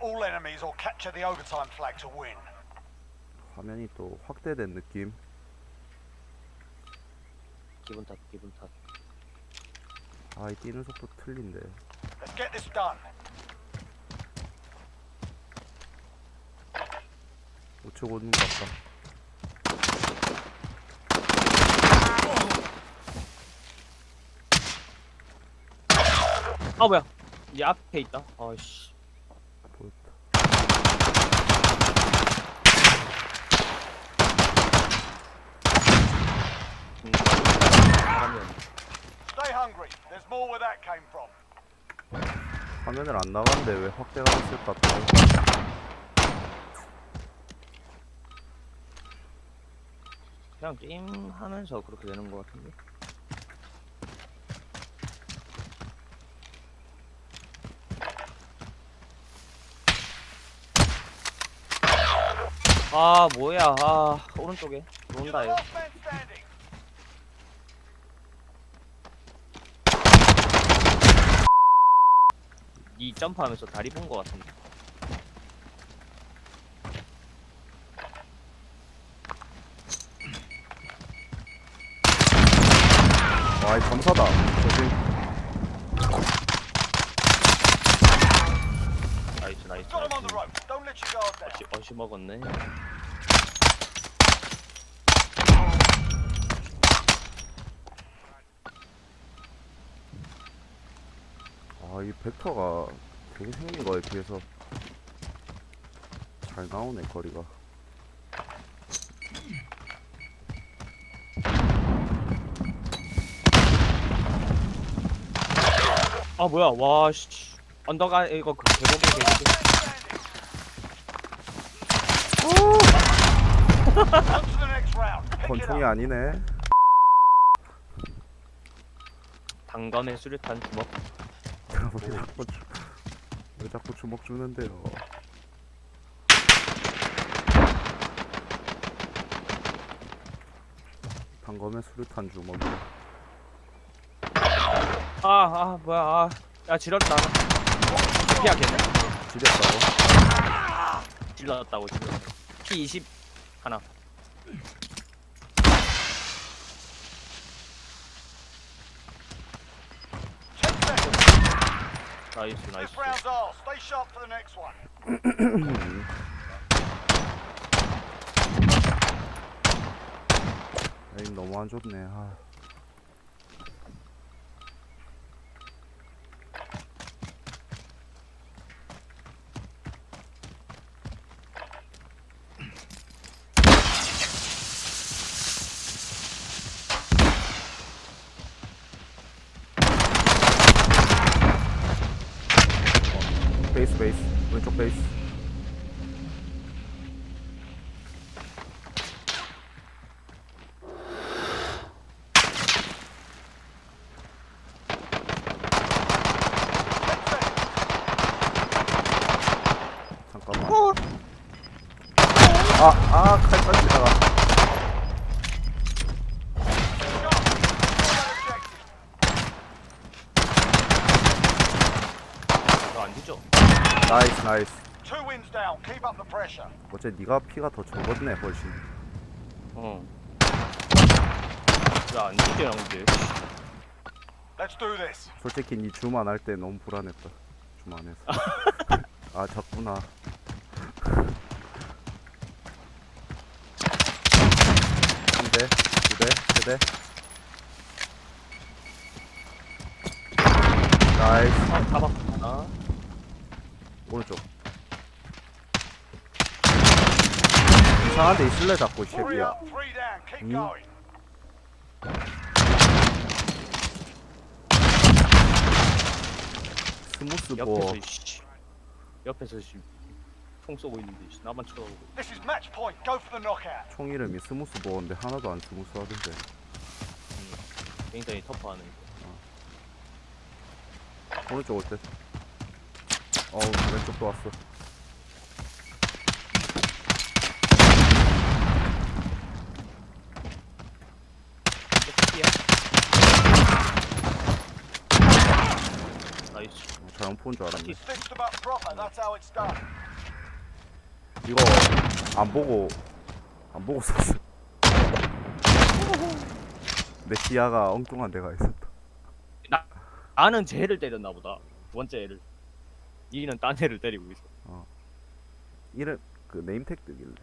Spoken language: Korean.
all enemies or capture the overtime flag to win. 화면이 또 확대된 느낌. 기분 탓 기분 탓 아, 이 뛰는 속도 틀린데. Let's get this done. 우측 오는 것 같다. 아 뭐야 이 앞에 있다 아이씨 보였다. 음, 사람이 없네. Stay hungry. There's more where 화면을 안 나가는데 왜 확대가 됐을까 또. 그냥 게임 하면서 그렇게 되는 것 같은데 아 뭐야 아 오른쪽에 논다 얘. 이 점프하면서 다리 본것 같은데 와, 이 검사다. 저기 나이스 나이스 Got him on the 나이스 rope. Don't let. 어시, 어시 먹었네 아, 이 벡터가 되게 생긴 거에 비해서 잘 나오네, 거리가. 아 뭐야 와씨 언더가 이거 그 계곡에 계곡에 On to the next round. Pick it 권총이 up. 아니네. 단검에 수류탄 주먹 왜 자꾸, 주- 왜 자꾸 주먹 주는데요. 단검에 수류탄 주먹. 아아 뭐야 아 야 지렸다 피하겠네 지렸다고? 질렀다고 지금 P20 하나 나이스 나이스 This round's ours. Stay sharp for the next one. 에임 너무 안 좋네. 아. 어, 베이스 베이스. 왼쪽 베이스. 잠깐만. 아아 칼 던지다가 나이스 나이스 Two wins down. Keep up the pressure. 어째 네가 피가 더 적었네 훨씬 어. 나안 Let's do this. 솔직히 니 줌 안 할 때 너무 불안했다 줌 안 해서 아 졌구나 한 대 두 대 세 대 나이스 아 하나 오른쪽. 이상한 데 있을래 자꾸 이 새끼야. Going. 스무스 옆에서 뭐 씨. 옆에서 씨총 쏘고 있는데 씨, 나만 쳐다보고. This is match point. Go for the knockout. 총 이름이 스무스 보인데 하나도 안 스무스 하던데. 굉장히 터프하는 오른쪽 올때 어우 왼쪽도 왔어 나이스 어, 잘 잘못 본줄 알았네. Stitched them up proper, that's how it's done. 이거 안 보고 안 보고 썼어. 내 시야가 엉뚱한 데가 있었다. 나는 쟤를 때렸나 보다. 두 번째 애를. 니는 딴 애를 때리고 있어. 이름 그 네임택 뜨길래.